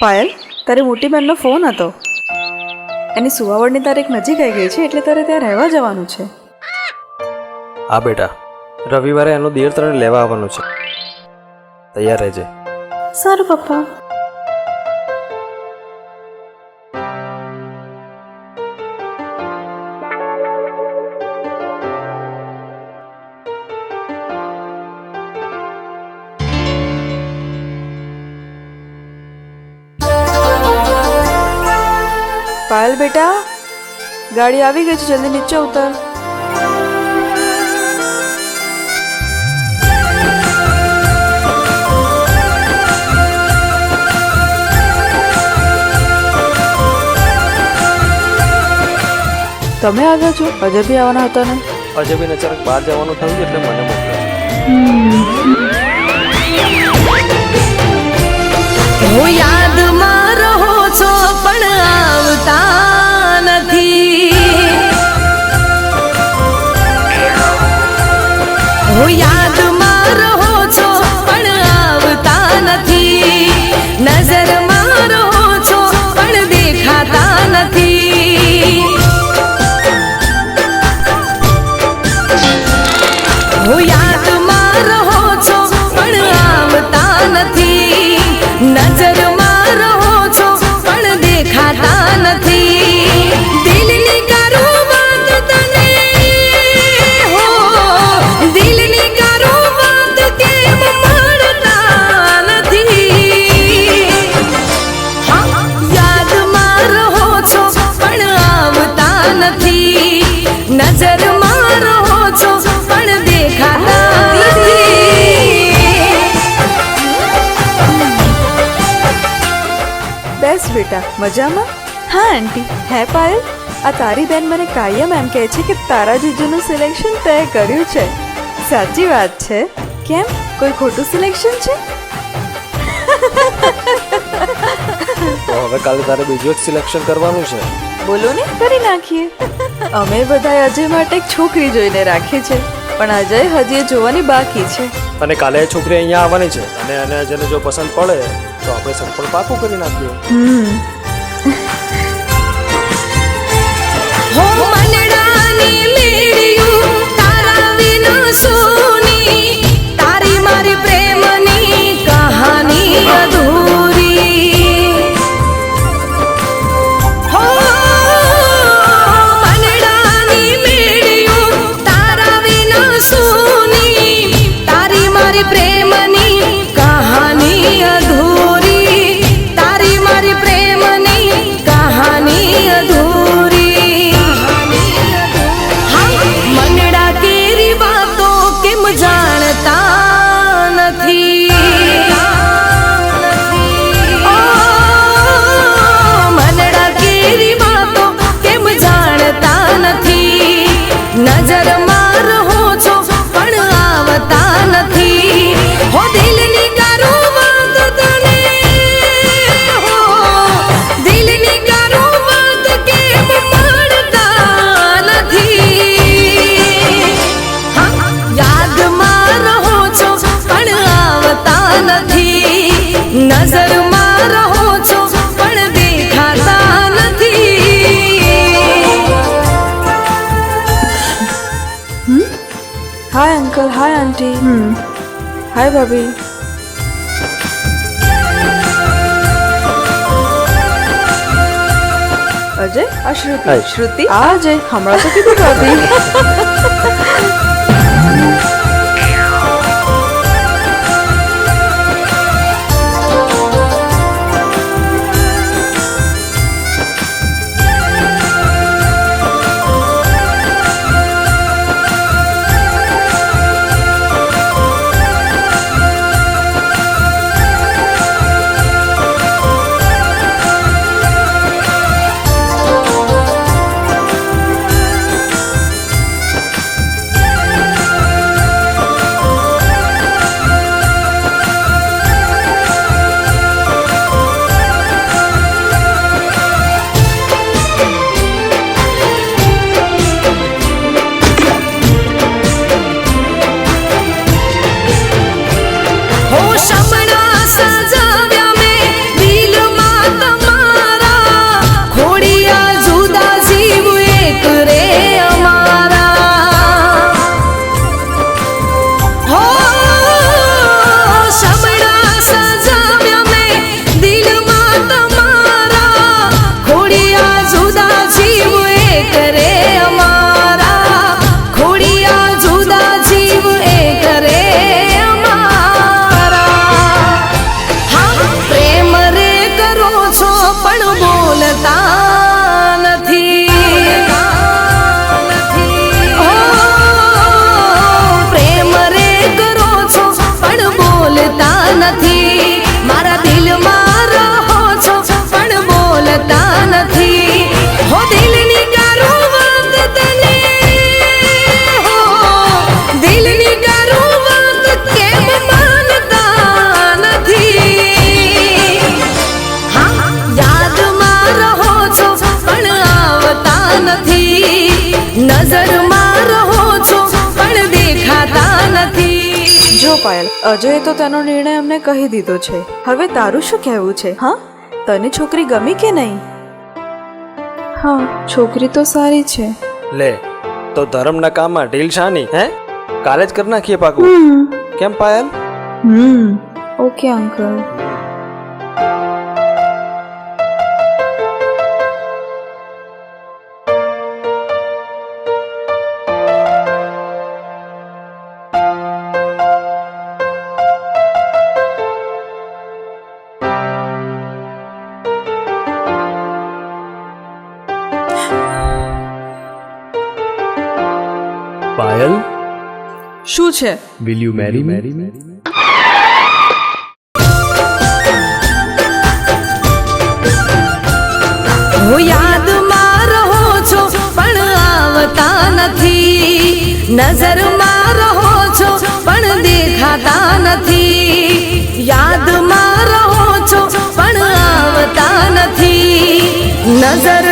પાયલ તારી મોટી બહેનનો ફોન હતો. એની સુવાવડની તારીખ નજીક આવી ગઈ છે એટલે તારે ત્યાં રહેવા જવાનું છે. હા બેટા રવિવારે એનો દિયર તને લેવા આવવાનું છે. તૈયાર રહેજે. સારું પપ્પા. પાયલ બેટા ગાડી આવી ગઈ છે જલ્દી નીચે ઉતર. તમે આવ્યા છો? અજય બી આવવાના હતા ને? અજય બેન અચાનક બહાર જવાનું થયું એટલે મને મોકલ્યો નથી નજરમાં બેટા મજામાં? હા આંટી. હે પાયલ? આ તારી બેન મને કાયમ એમ કહે છે કે તારા જીજુનું સિલેક્શન તે કર્યું છે. સાચી વાત છે. કેમ? કોઈ ખોટું સિલેક્શન છે? તો હવે કાલે તારે બીજું એક સિલેક્શન કરવાનું છે. બોલો ને કરી નાખીએ. અમે બધા અજય માટે એક છોકરી જોઈને રાખી છે. પણ અજય હજી એ જોવાની બાકી છે. અને કાલે છોકરી અહીંયા આવવાની છે. અને એને અજયને જો પસંદ પડે તો આપણે સંપર્ક પાકું કરી નાખીએ. હો નજરમાં રહો છો પણ દેખાતા નથી હાય અંકલ હાય આંટી હાય ભાભી અજય આ નજરમાં રહો છો પણ દેખાતા નથી. જો પાયલ અજય તો તેનો નિર્ણય અમને કહી દીધો છે. હવે તારું શું કહેવું છે હા? તને છોકરી ગમી કે નહીં? હા છોકરી તો સારી છે. લે તો ધર્મના કામમાં ઢીલ શાની હે? કાલે જ કરી નાખીએ પાકું. કેમ પાયલ? હમ. Okay uncle. પાયલ શું છે? વિલ યુ મેરી મેરી હું યાદમાં રહો છો પણ આવતા નથી. નજરમાં રહો છો પણ દેખાતા નથી. યાદમાં રહો છો પણ આવતા નથી. નજર